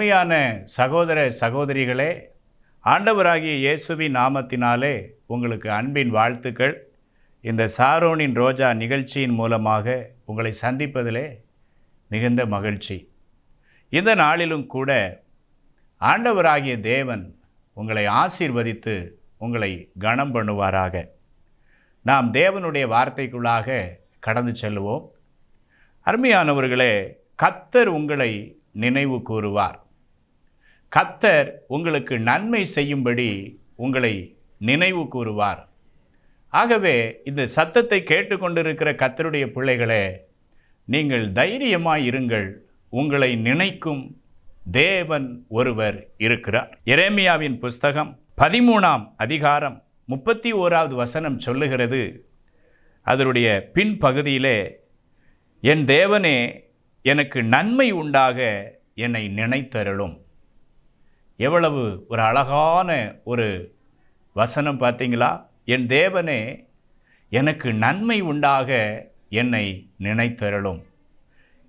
அருமையான சகோதர சகோதரிகளே ஆண்டவராகிய இயேசுவின் நாமத்தினாலே உங்களுக்கு அன்பின் வாழ்த்துக்கள். இந்த சாரோனின் ரோஜா நிகழ்ச்சியின் மூலமாக உங்களை சந்திப்பதிலே மிகுந்த மகிழ்ச்சி. இந்த நாளிலும் கூட ஆண்டவராகிய தேவன் உங்களை ஆசீர்வதித்து உங்களை கனம் பண்ணுவாராக. நாம் தேவனுடைய வார்த்தைக்குள்ளாக கடந்து செல்லுவோம். அருமையானவர்களே கத்தர் உங்களை நினைவு கூறுவார். கத்தர் உங்களுக்கு நன்மை செய்யும்படி உங்களை நினைவு கூறுவார். ஆகவே இந்த சத்தத்தை கேட்டுக்கொண்டிருக்கிற கத்தருடைய பிள்ளைகளே நீங்கள் தைரியமாய் இருங்கள். உங்களை நினைக்கும் தேவன் ஒருவர் இருக்கிறார். எரேமியாவின் புஸ்தகம் பதிமூணாம் அதிகாரம் முப்பத்தி ஓராவது வசனம் சொல்லுகிறது. அதனுடைய பின்பகுதியிலே என் தேவனே எனக்கு நன்மை உண்டாக என்னை நினைத்தருளும். எவ்வளவு ஒரு அழகான ஒரு வசனம் பார்த்தீங்களா? என் தேவனே எனக்கு நன்மை உண்டாக என்னை நினைத்தருளும்.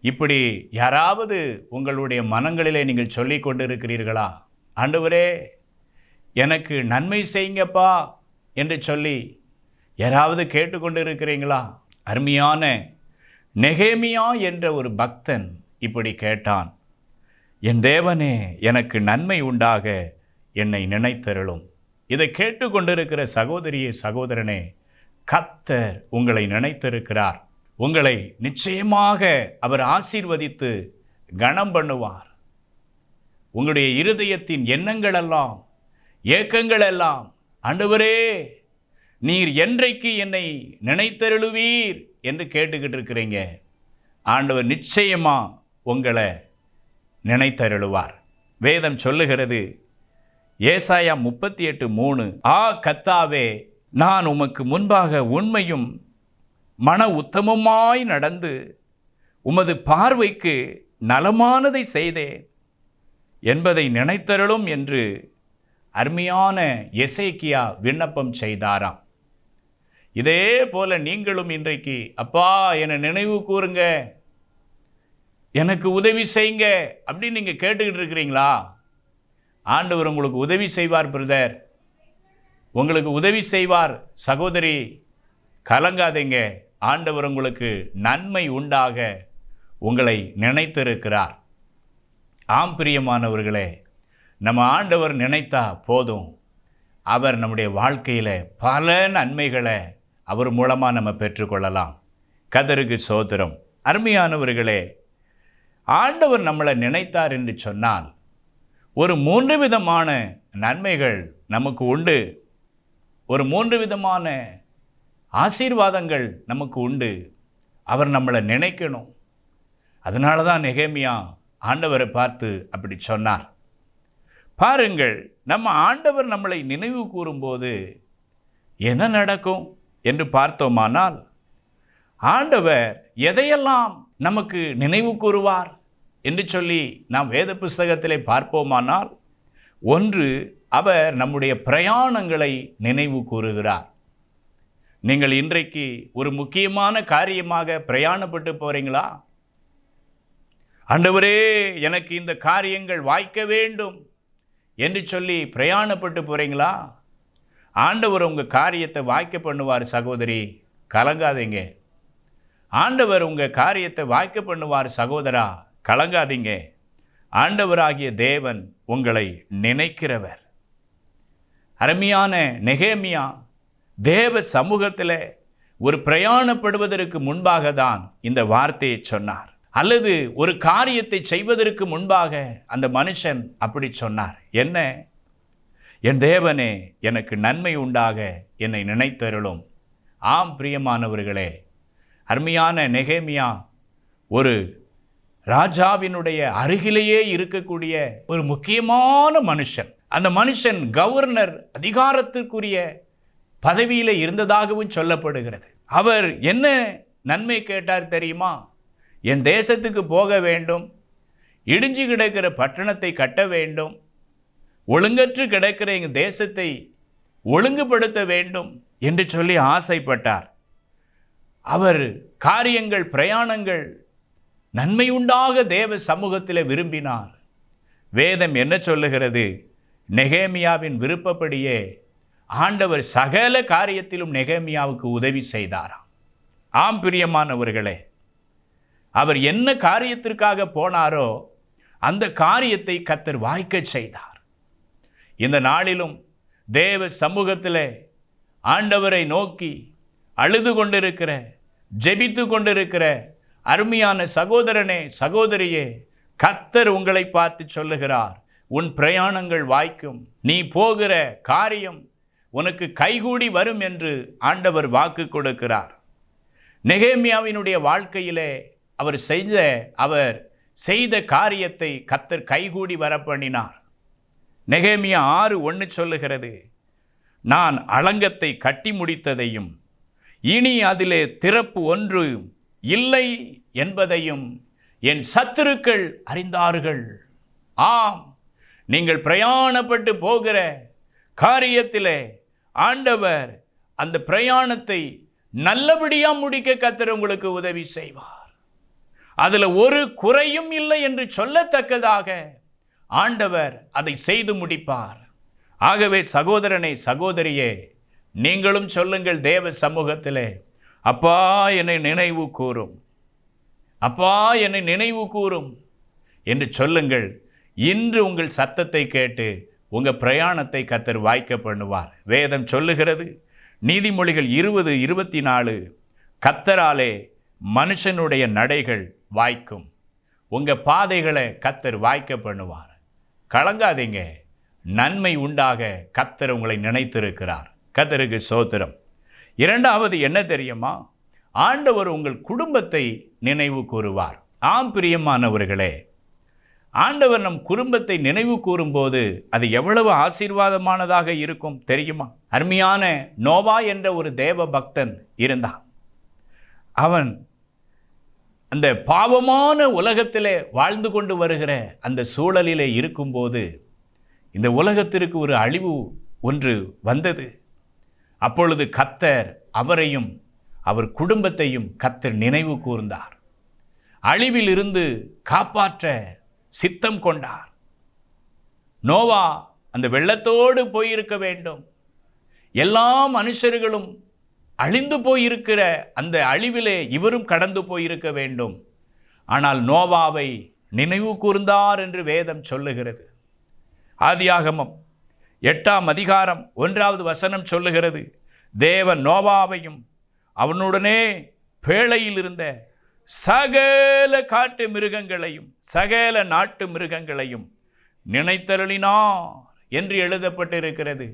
இப்படி யாராவது உங்களுடைய மனங்களிலே நீங்கள் சொல்லி கொண்டிருக்கிறீர்களா? ஆண்டவரே எனக்கு நன்மை செய்யுங்கப்பா என்று சொல்லி யாராவது கேட்டுக்கொண்டு இருக்கிறீங்களா அருமையான நெகேமியா என்ற ஒரு பக்தன் இப்படி கேட்டான். என் தேவனே எனக்கு நன்மை உண்டாக என்னை நினைத்தருளும். இதை கேட்டுக்கொண்டிருக்கிற சகோதரியே சகோதரனே கத்தர் உங்களை நினைத்திருக்கிறார். உங்களை நிச்சயமாக அவர் ஆசீர்வதித்து கணம் பண்ணுவார். உங்களுடைய இருதயத்தின் எண்ணங்கள் எல்லாம் ஏக்கங்கள் எல்லாம் ஆண்டவரே நீர் என்றைக்கு என்னை நினைத்தருளுவீர் என்று கேட்டுக்கிட்டு இருக்கிறீங்க. ஆண்டவர் நிச்சயமாக உங்களை நினைத்தருளுவார். வேதம் சொல்லுகிறது ஏசாயா முப்பத்தி எட்டு மூணு ஆ கத்தாவே நான் உமக்கு முன்பாக உண்மையும் மன உத்தமமாய் நடந்து உமது பார்வைக்கு நலமானதை செய்தேன் என்பதை நினைத்தருளும் என்று அருமையான எசேக்கியா விண்ணப்பம் செய்தாராம். இதே போல நீங்களும் இன்றைக்கு அப்பா என்னை நினைவு கூறுங்க எனக்கு உதவி செய்யுங்க அப்படின்னு நீங்கள் கேட்டுக்கிட்டு இருக்கிறீங்களா? ஆண்டவர் உங்களுக்கு உதவி செய்வார் பிரதர். உங்களுக்கு உதவி செய்வார். சகோதரி கலங்காதீங்க. ஆண்டவர் உங்களுக்கு நன்மை உண்டாக உங்களை நினைத்திருக்கிறார். ஆம் பிரியமானவர்களே நம்ம ஆண்டவர் நினைத்தா போதும். அவர் நம்முடைய வாழ்க்கையில் பல நன்மைகளை அவர் மூலமாக நம்ம பெற்றுக்கொள்ளலாம். கதருக்கு சோதரம் அருமையானவர்களே ஆண்டவர் நம்மளை நினைத்தார் என்று சொன்னால் ஒரு மூன்று விதமான நன்மைகள் நமக்கு உண்டு. ஒரு மூன்று விதமான ஆசீர்வாதங்கள் நமக்கு உண்டு. அவர் நம்மளை நினைக்கணும். அதனால தான் நெகேமியா ஆண்டவரை பார்த்து அப்படி சொன்னார். பாருங்கள் நம்ம ஆண்டவர் நம்மளை நினைவு கூறும்போது என்ன நடக்கும் என்று பார்த்தோமானால் ஆண்டவர் எதையெல்லாம் நமக்கு நினைவு கூறுவார்? என்று சொல்லி நாம் வேத புஸ்தகத்திலே பார்ப்போமானால் ஒன்று அவர் நம்முடைய பிரயாணங்களை நினைவு கூறுகிறார். நீங்கள் இன்றைக்கு ஒரு முக்கியமான காரியமாக பிரயாணப்பட்டு போகிறீங்களா ஆண்டவரே எனக்கு இந்த காரியங்கள் வாய்க்க வேண்டும் என்று சொல்லி பிரயாணப்பட்டு போகிறீங்களா ஆண்டவர் உங்கள் காரியத்தை வாய்க்க பண்ணுவார் சகோதரி. கலங்காதீங்க. ஆண்டவர் உங்கள் காரியத்தை வாய்க்க பண்ணுவார் சகோதரா. கலங்காதீங்க. ஆண்டவராகிய தேவன் உங்களை நினைக்கிறவர். அருமையான நெகேமியா தேவ சமூகத்தில் ஒரு பிரயாணப்படுவதற்கு முன்பாக தான் இந்த வார்த்தையை சொன்னார். அல்லது ஒரு காரியத்தை செய்வதற்கு முன்பாக அந்த மனுஷன் அப்படி சொன்னார். என்ன? என் தேவனே எனக்கு நன்மை உண்டாக என்னை நினைத்தருளும். ஆம் பிரியமானவர்களே அருமையான நெகேமியா ஒரு ராஜாவினுடைய அருகிலேயே இருக்கக்கூடிய ஒரு முக்கியமான மனுஷன். அந்த மனுஷன் கவர்னர் அதிகாரத்திற்குரிய பதவியில் இருந்ததாகவும் சொல்லப்படுகிறது. அவர் என்ன நன்மை கேட்டார் தெரியுமா? என் தேசத்துக்கு போக வேண்டும் இடிஞ்சு கிடக்கிற பட்டணத்தை கட்ட வேண்டும் ஒழுங்கற்று கிடக்கிற எங்கள் தேசத்தை ஒழுங்குபடுத்த வேண்டும் என்று சொல்லி ஆசைப்பட்டார். அவர் காரியங்கள் பிரயாணங்கள் நன்மையுண்டாக தேவ சமூகத்தில் விரும்பினார். வேதம் என்ன சொல்லுகிறது? நெகேமியாவின் விருப்பப்படியே ஆண்டவர் சகல காரியத்திலும் நெகேமியாவுக்கு உதவி செய்தாராம். ஆம் பிரியமானவர்களே அவர் என்ன காரியத்திற்காக போனாரோ அந்த காரியத்தை கத்தர் வாய்க்கச் செய்தார். இந்த நாளிலும் தேவ சமூகத்தில் ஆண்டவரை நோக்கி அழுது கொண்டிருக்கிற ஜெபித்து கொண்டிருக்கிற அருமையான சகோதரனே சகோதரியே கத்தர் உங்களை பார்த்து சொல்லுகிறார் உன் பிரயாணங்கள் வாய்க்கும் நீ போகிற காரியம் உனக்கு கைகூடி வரும் என்று ஆண்டவர் வாக்கு கொடுக்கிறார். நெகேமியாவினுடைய வாழ்க்கையிலே அவர் செய்த அவர் செய்த காரியத்தை கத்தர் கைகூடி வர பண்ணினார் நெகேமியா ஆறு ஒன்று சொல்லுகிறது நான் அலங்கத்தை கட்டி முடித்ததையும் இனி அதிலே திறப்பு ஒன்று இல்லை என்பதையும் என் சத்துருக்கள் அறிந்தார்கள். ஆம் நீங்கள் பிரயாணப்பட்டு போகிற காரியத்திலே ஆண்டவர் அந்த பிரயாணத்தை நல்லபடியாக முடிக்க கத்தர் உங்களுக்கு உதவி செய்வார். அதில் ஒரு குறையும் இல்லை என்று சொல்லத்தக்கதாக ஆண்டவர் அதை செய்து முடிப்பார். ஆகவே சகோதரனை சகோதரியே நீங்களும் சொல்லுங்கள் தேவ சமூகத்திலே அப்பா என்னை நினைவு கூறும். அப்பா என்னை நினைவு கூறும். என்று சொல்லுங்கள். இன்று உங்கள் சத்தத்தை கேட்டு உங்கள் பிரயாணத்தை கத்தர் வாய்க்க பண்ணுவார். வேதம் சொல்லுகிறது நீதிமொழிகள் இருபது இருபத்தி நாலு கத்தராலே மனுஷனுடைய நடைகள் வாய்க்கும். உங்கள் பாதைகளை கத்தர் வாய்க்க பண்ணுவார். கலங்காதீங்க. நன்மை உண்டாக கத்தர் உங்களை நினைத்திருக்கிறார். கத்தருக்கு சோத்திரம். இரண்டாவது என்ன தெரியுமா? ஆண்டவர் உங்கள் குடும்பத்தை நினைவு கூறுவார். ஆம் பிரியமானவர்களே. ஆண்டவர் நம் குடும்பத்தை நினைவு கூறும்போது அது எவ்வளவு ஆசீர்வாதமானதாக இருக்கும் தெரியுமா? அருமையான நோவா என்ற ஒரு தேவ பக்தன் இருந்தான். அவன் அந்த பாவமான உலகத்திலே வாழ்ந்து கொண்டு வருகிற அந்த சூழலிலே இருக்கும்போது இந்த உலகத்திற்கு ஒரு அழிவு ஒன்று வந்தது. அப்பொழுது கத்தர் அவரையும் அவர் குடும்பத்தையும் கத்தர் நினைவு கூர்ந்தார். அழிவிலிருந்து காப்பாற்ற சித்தம் கொண்டார். நோவா அந்த வெள்ளத்தோடு போயிருக்க வேண்டும். எல்லா மனுஷர்களும் அழிந்து போயிருக்கிற அந்த அழிவிலே இவரும் கடந்து போயிருக்க வேண்டும். ஆனால் நோவாவை நினைவு கூர்ந்தார் என்று வேதம் சொல்லுகிறது. ஆதியாகமம் எட்டாம் அதிகாரம் ஒன்றாவது வசனம் சொல்லுகிறது. தேவன் நோவாவையும் அவனுடனே பேழையில் இருந்த சகல காட்டு மிருகங்களையும் சகல நாட்டு மிருகங்களையும் நினைத்தருளினார் என்று எழுதப்பட்டிருக்கிறது.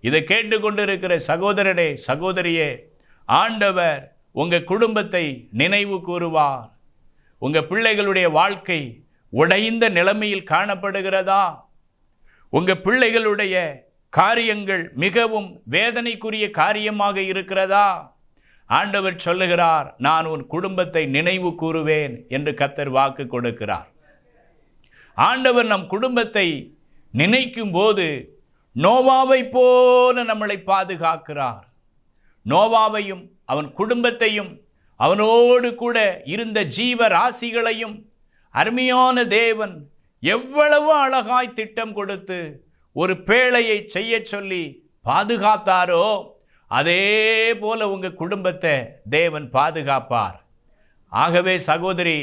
இதை கேட்டுக்கொண்டிருக்கிற சகோதரனே சகோதரியே ஆண்டவர் உங்கள் குடும்பத்தை நினைவு கூறுவார். உங்கள் பிள்ளைகளுடைய வாழ்க்கை உடைந்த நிலைமையில் காணப்படுகிறதா? உங்கள் பிள்ளைகளுடைய காரியங்கள் மிகவும் வேதனைக்குரிய காரியமாக இருக்கிறதா? ஆண்டவர் சொல்லுகிறார் நான் உன் குடும்பத்தை நினைவு கூறுவேன் என்று கத்தர் வாக்கு கொடுக்கிறார். ஆண்டவர் நம் குடும்பத்தை நினைக்கும் போது நோவாவை போல நம்மளை பாதுகாக்கிறார். நோவாவையும் அவன் குடும்பத்தையும் அவனோடு கூட இருந்த ஜீவ ராசிகளையும் அருமையான தேவன் எவ்வளவு அழகாய் திட்டம் கொடுத்து ஒரு பேழையை செய்ய சொல்லி பாதுகாத்தாரோ அதே போல உங்கள் குடும்பத்தை தேவன் பாதுகாப்பார். ஆகவே சகோதரி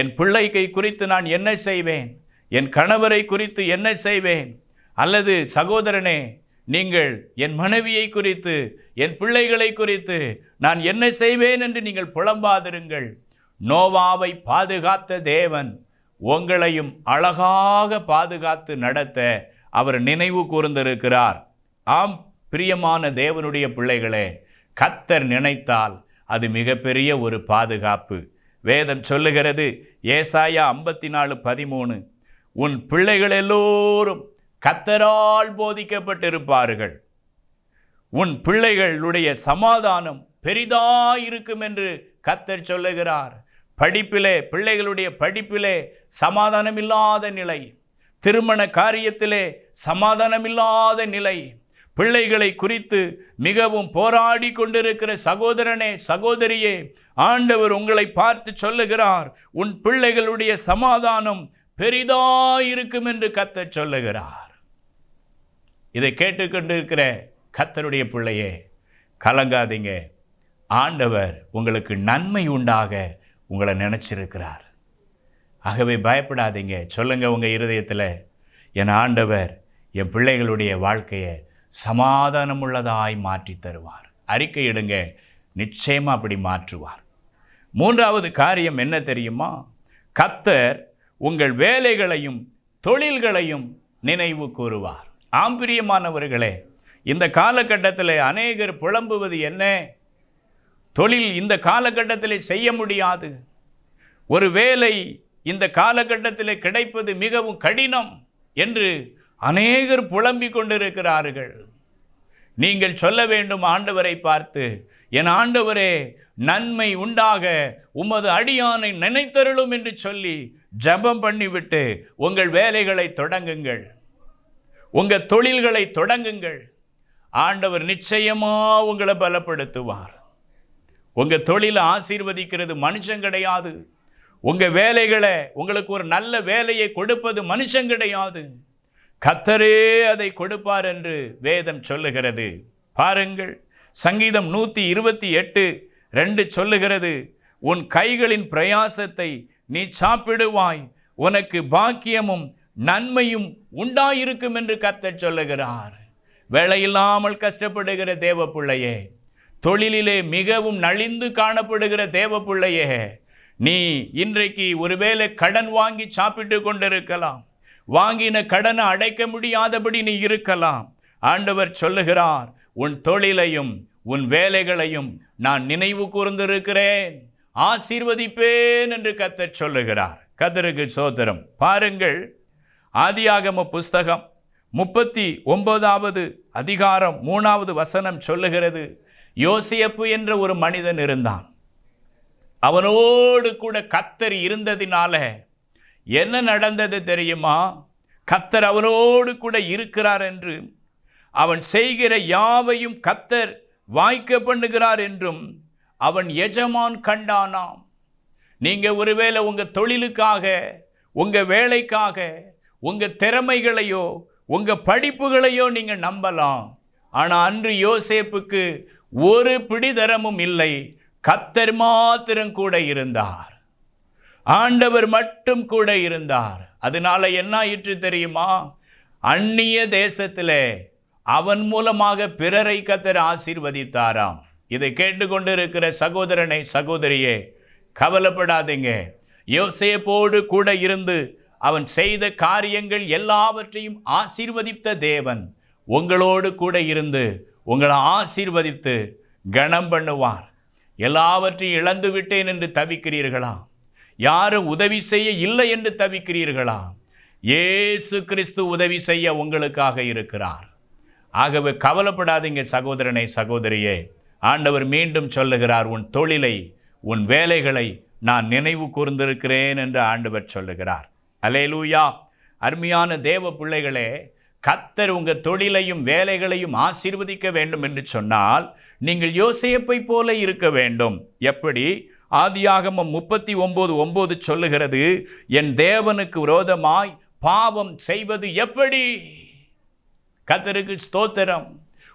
என் பிள்ளைக்கை குறித்து நான் என்ன செய்வேன்? என் கணவரை குறித்து என்ன செய்வேன்? அல்லது சகோதரனே நீங்கள் என் மனைவியை குறித்து என் பிள்ளைகளை குறித்து நான் என்ன செய்வேன் என்று நீங்கள் புலம்பாதிருங்கள். நோவாவை பாதுகாத்த தேவன் உங்களையும் அழகாக பாதுகாத்து நடத்த அவர் நினைவு கூர்ந்திருக்கிறார். ஆம் பிரியமான தேவனுடைய பிள்ளைகளே கத்தர் நினைத்தால் அது மிகப்பெரிய ஒரு பாதுகாப்பு. வேதம் சொல்லுகிறது ஏசாயா ஐம்பத்தி நாலு பதிமூணு உன் பிள்ளைகள் எல்லோரும் கத்தரால் போதிக்கப்பட்டிருப்பார்கள். உன் பிள்ளைகளுடைய சமாதானம் பெரிதாயிருக்கும் என்று கத்தர் சொல்லுகிறார். படிப்பிலே பிள்ளைகளுடைய படிப்பிலே சமாதானமில்லாத நிலை. திருமண காரியத்திலே சமாதானமில்லாத நிலை. பிள்ளைகளை குறித்து மிகவும் போராடி கொண்டிருக்கிற சகோதரனே சகோதரியே ஆண்டவர் உங்களை பார்த்து சொல்லுகிறார். உன் பிள்ளைகளுடைய சமாதானம் பெரிதாயிருக்கும் என்று கத்த சொல்லுகிறார். இதை கேட்டுக்கொண்டிருக்கிற கத்தருடைய பிள்ளையே கலங்காதீங்க. ஆண்டவர் உங்களுக்கு நன்மை உண்டாக உங்களை நினச்சிருக்கிறார். ஆகவே பயப்படாதீங்க. சொல்லுங்கள் உங்கள் இருதயத்தில் என் ஆண்டவர் என் பிள்ளைகளுடைய வாழ்க்கையை சமாதானமுள்ளதாய் மாற்றி தருவார். அறிக்கையிடுங்க நிச்சயமாக அப்படி மாற்றுவார். மூன்றாவது காரியம் என்ன தெரியுமா? கத்தர் உங்கள் வேலைகளையும் தொழில்களையும் நினைவு கூறுவார். ஆம்பிரியமானவர்களே இந்த காலகட்டத்தில் அநேகர் புலம்புவது என்ன? தொழில் இந்த காலகட்டத்தில் செய்ய முடியாது. ஒரு வேலை இந்த காலகட்டத்தில் கிடைப்பது மிகவும் கடினம் என்று அநேகர் புலம்பிக் கொண்டிருக்கிறார்கள். நீங்கள் சொல்ல வேண்டும் ஆண்டவரை பார்த்து என் ஆண்டவரே நன்மை உண்டாக உமது அடியானை நினைத்தருளும் என்று சொல்லி ஜபம் பண்ணிவிட்டு உங்கள் வேலைகளை தொடங்குங்கள். உங்கள் தொழில்களை தொடங்குங்கள். ஆண்டவர் நிச்சயமாக உங்களை பலப்படுத்துவார். உங்கள் தொழிலை ஆசீர்வதிக்கிறது மனுஷன் கிடையாது. உங்கள் வேலைகளை உங்களுக்கு ஒரு நல்ல வேலையை கொடுப்பது மனுஷன் கிடையாது. கத்தரே அதை கொடுப்பார் என்று வேதம் சொல்லுகிறது. பாருங்கள் சங்கீதம் நூற்றி இருபத்தி எட்டு ரெண்டு சொல்லுகிறது உன் கைகளின் பிரயாசத்தை நீ சாப்பிடுவாய் உனக்கு பாக்கியமும் நன்மையும் உண்டாயிருக்கும் என்று கத்தர் சொல்லுகிறார். வேலையில்லாமல் கஷ்டப்படுகிற தேவ பிள்ளையே தொழிலிலே மிகவும் நலிந்து காணப்படுகிற தேவ பிள்ளையே நீ இன்றைக்கு ஒருவேளை கடன் வாங்கி சாப்பிட்டு கொண்டிருக்கலாம். வாங்கின கடனை அடைக்க முடியாதபடி நீ இருக்கலாம். ஆண்டவர் சொல்லுகிறார் உன் தொழிலையும் உன் வேலைகளையும் நான் நினைவு கூர்ந்திருக்கிறேன். ஆசீர்வதிப்பேன் என்று கத்தர் சொல்லுகிறார். கத்தருக்கு சோதரம் பாருங்கள் ஆதியாகம புஸ்தகம் முப்பத்தி ஒன்பதாவது அதிகாரம் மூணாவது வசனம் சொல்லுகிறது. யோசியப்பு என்ற ஒரு மனிதன் இருந்தான். அவனோடு கூட கத்தர் இருந்ததினால என்ன நடந்தது தெரியுமா? கத்தர் அவனோடு கூட இருக்கிறார் என்று அவன் செய்கிற யாவையும் கத்தர் வாய்க்க பண்ணுகிறார் என்றும் அவன் எஜமான் கண்டானாம். நீங்கள் ஒருவேளை உங்கள் தொழிலுக்காக உங்கள் வேலைக்காக உங்கள் திறமைகளையோ உங்கள் படிப்புகளையோ நீங்கள் நம்பலாம். ஆனால் அன்று யோசேப்புக்கு ஒரு பிடிதரமும் இல்லை. கத்தர் மாத்திரம் கூட இருந்தார். ஆண்டவர் மட்டும் கூட இருந்தார். அதனால என்ன ஆயிற்று தெரியுமா? அந்நிய தேசத்திலே அவன் மூலமாக பிறரை கத்தர் ஆசீர்வதித்தாராம். இதை கேட்டுக்கொண்டிருக்கிற சகோதரனை சகோதரியே கவலைப்படாதீங்க. யோசேப்போடு கூட இருந்து அவன் செய்த காரியங்கள் எல்லாவற்றையும் ஆசீர்வதித்த தேவன் உங்களோடு கூட இருந்து உங்களை ஆசீர்வதித்து கணம் பண்ணுவார். எல்லாவற்றையும் இழந்து விட்டேன் என்று தவிக்கிறீர்களா? யாரும் உதவி செய்ய இல்லை என்று தவிக்கிறீர்களா? ஏசு கிறிஸ்து உதவி செய்ய உங்களுக்காக இருக்கிறார். ஆகவே கவலைப்படாதீங்க சகோதரனை சகோதரியே. ஆண்டவர் மீண்டும் சொல்லுகிறார் உன் தொழிலை உன் வேலைகளை நான் நினைவு கூர்ந்திருக்கிறேன் என்று ஆண்டவர் சொல்லுகிறார். அலேலூயா அருமையான தேவ பிள்ளைகளே கத்தர் உங்கள் தொழிலையும் வேலைகளையும் ஆசீர்வதிக்க வேண்டும் என்று சொன்னால் நீங்கள் யோசேப்பை போல இருக்க வேண்டும். எப்படி? ஆதியாகமம் முப்பத்தி ஒம்பது ஒம்பது சொல்லுகிறது என் தேவனுக்கு விரோதமாய் பாவம் செய்வது எப்படி? கத்தருக்கு ஸ்தோத்திரம்.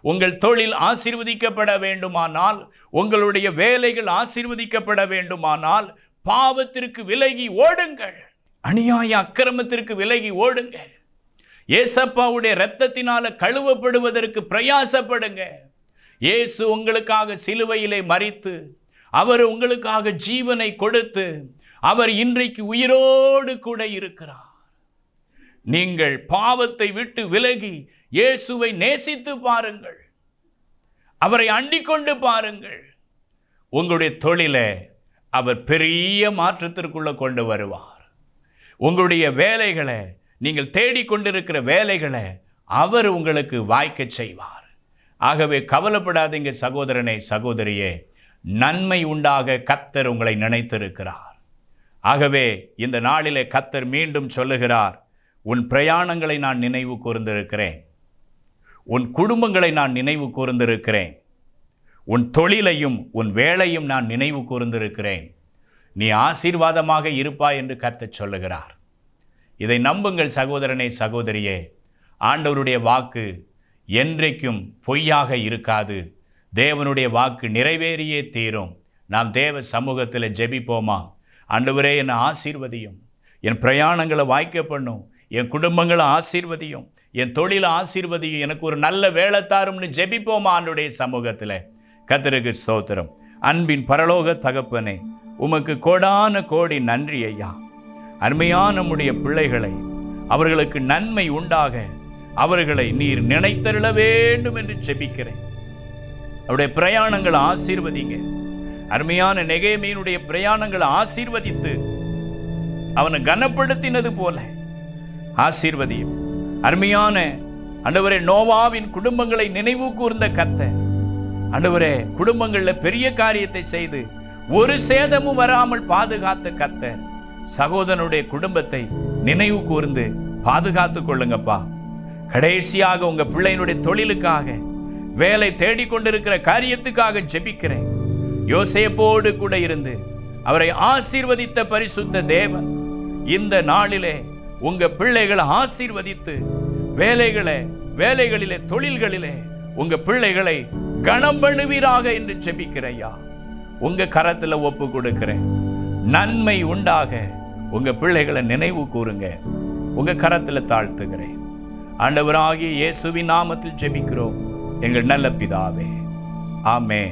உங்கள் தொழில் ஆசீர்வதிக்கப்பட வேண்டுமானால் உங்களுடைய வேலைகள் ஆசீர்வதிக்கப்பட வேண்டுமானால் பாவத்திற்கு விலகி ஓடுங்கள். அநியாய அக்கிரமத்திற்கு விலகி ஓடுங்கள். ஏசப்பாவுடைய இரத்தத்தினால கழுவப்படுவதற்கு பிரயாசப்படுங்க. இயேசு உங்களுக்காக சிலுவையிலே மறித்து அவர் உங்களுக்காக ஜீவனை கொடுத்து அவர் இன்றைக்கு உயிரோடு கூட இருக்கிறார். நீங்கள் பாவத்தை விட்டு விலகி இயேசுவை நேசித்து பாருங்கள். அவரை அண்டிக் கொண்டு பாருங்கள். உங்களுடைய தொழிலை அவர் பெரிய மாற்றத்திற்குள்ளே கொண்டு வருவார். உங்களுடைய வேலைகளை நீங்கள் தேடிக்கொண்டிருக்கிற வேலைகளை அவர் உங்களுக்கு வாய்க்கச் செய்வார். ஆகவே கவலைப்படாதீங்க சகோதரனே சகோதரியே. நன்மை உண்டாக கத்தர் உங்களை நினைத்திருக்கிறார். ஆகவே இந்த நாளிலே கத்தர் மீண்டும் சொல்லுகிறார் உன் பிரயாணங்களை நான் நினைவு கூர்ந்திருக்கிறேன். உன் குடும்பங்களை நான் நினைவு கூர்ந்திருக்கிறேன். உன் தொழிலையும் உன் வேலையும் நான் நினைவு கூர்ந்திருக்கிறேன். நீ ஆசீர்வாதமாக இருப்பாய் என்று கர்த்தர் சொல்லுகிறார். இதை நம்புங்கள் சகோதரனே சகோதரியே. ஆண்டவருடைய வாக்கு என்றைக்கும் பொய்யாக இருக்காது. தேவனுடைய வாக்கு நிறைவேறியே தீரும். நாம் தேவ சமூகத்தில் ஜெபிப்போமா? ஆண்டவரே என்னை ஆசீர்வதியும். என் பிரயாணங்களை வாய்க்க பண்ணும். என் குடும்பங்களை ஆசீர்வதியும். என் தொழிலை ஆசீர்வதியும். எனக்கு ஒரு நல்ல வேலை தாரும்னு ஜெபிப்போமா ஆண்டுடைய சமூகத்தில்? கத்திரகு சோத்திரம் அன்பின் பரலோக தகப்பனே உமக்கு கோடான கோடி நன்றி ஐயா. அருமையான நம்முடைய பிள்ளைகளை அவர்களுக்கு நன்மை உண்டாக அவர்களை நீர் நினைத்தருள வேண்டும் என்று செபிக்கிறேன். அவருடைய பிரயாணங்களை ஆசீர்வதிங்க. அருமையான நெகேமியினுடைய பிரயாணங்களை ஆசீர்வதித்து அவனை கனப்படுத்தினது போல ஆசீர்வதியும். அருமையான அண்டவரே நோவாவின் குடும்பங்களை நினைவு கூர்ந்த கத்த அண்டவரே குடும்பங்களில் பெரிய காரியத்தை செய்து ஒரு சேதமும் வராமல் பாதுகாத்த கத்த சகோதரனுடைய குடும்பத்தை நினைவு கூர்ந்து பாதுகாத்து கொள்ளுங்கப்பா. கடைசியாக உங்க பிள்ளையினுடைய தொழிலுக்காக வேலை தேடிக்கொண்டிருக்கிற காரியத்துக்காக ஜெபிக்கிறேன். யோசேப்போடு கூட இருந்து அவரை ஆசீர்வதித்த பரிசுத்த தேவன் இந்த நாளிலே உங்க பிள்ளைகளை ஆசீர்வதித்து வேலைகளை வேலைகளிலே தொழில்களிலே உங்க பிள்ளைகளை கணம் பண்ணுவீராக என்று ஜெபிக்கிறையா உங்க கரத்துல ஒப்பு கொடுக்கிறேன். நன்மை உண்டாக உங்கள் பிள்ளைகளை நினைவு கூறுங்க. உங்கள் கரத்தில் தாழ்த்துகிறேன். ஆண்டவராகிய இயேசுவின் நாமத்தில் ஜெபிக்கிறோம். எங்கள் நல்ல பிதாவே. ஆமே